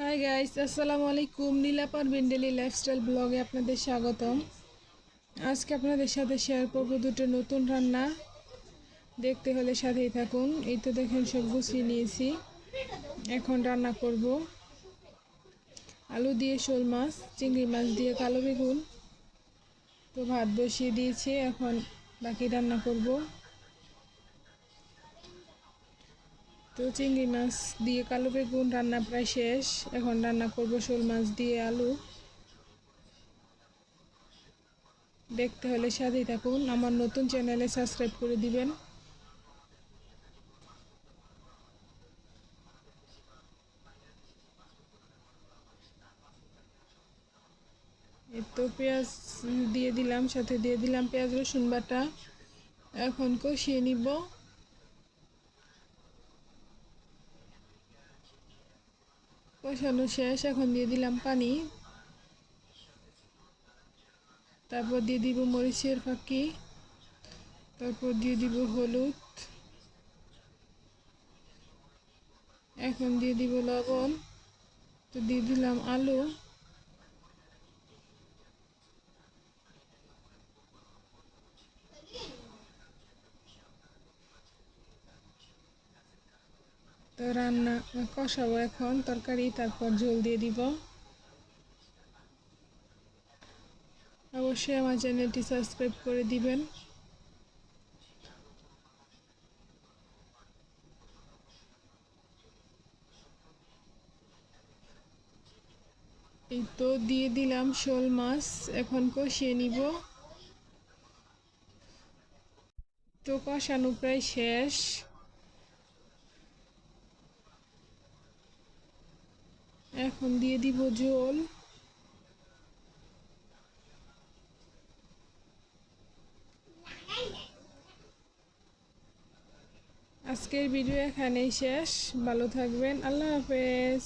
Hi guys আসসালামু আলাইকুম। নীলাপার বিন্ডেলি lifestyle ব্লগে আপনাদের স্বাগতম। আজকে আপনাদের সাথে শেয়ার করব দুটো নতুন রান্না। দেখতে হলে সাথেই থাকুন। এই তো দেখেন সব গুছিয়ে নিয়েছি। এখন রান্না করব। আলু দিয়ে শোল মাছ, চিংড়ি মাছ দিয়ে কালো বেগুন। তো ভাত বসিয়ে দিয়েছি। এখন বাকি রান্না করব। তো চিংড়ি মাছ দিয়ে কালো বেগুন রান্না প্রায় শেষ। এখন রান্না করব শোল মাছ দিয়ে আলু। দেখতে হলে সাথেই থাকুন। আমার নতুন চ্যানেলে সাবস্ক্রাইব করে দিবেন। তো পেঁয়াজ দিয়ে দিলাম, সাথে দিয়ে দিলাম পেঁয়াজ রসুন বাটা। এখন কষিয়ে নিব। কষানো শেষ, এখন দিয়ে দিলাম পানি। তারপর দিয়ে দিব মরিচের ফাঁকি। তারপর দিয়ে দিব হলুদ। এখন দিয়ে দিব লবণ। তো দিয়ে দিলাম আলু। তো রান্না কষাবো এখন, তরকারি, তারপর ঝোল দিয়ে দিব। অবশ্যই আমার চ্যানেলটি সাবস্ক্রাইব করে দিবেন। এই তো দিয়ে দিলাম শোল মাছ, এখন কষিয়ে নিব। তো কষানো প্রায় শেষ। এখন দিয়ে দিব জল। আজকের ভিডিও এখানেই শেষ। ভালো থাকবেন। আল্লাহ হাফেজ।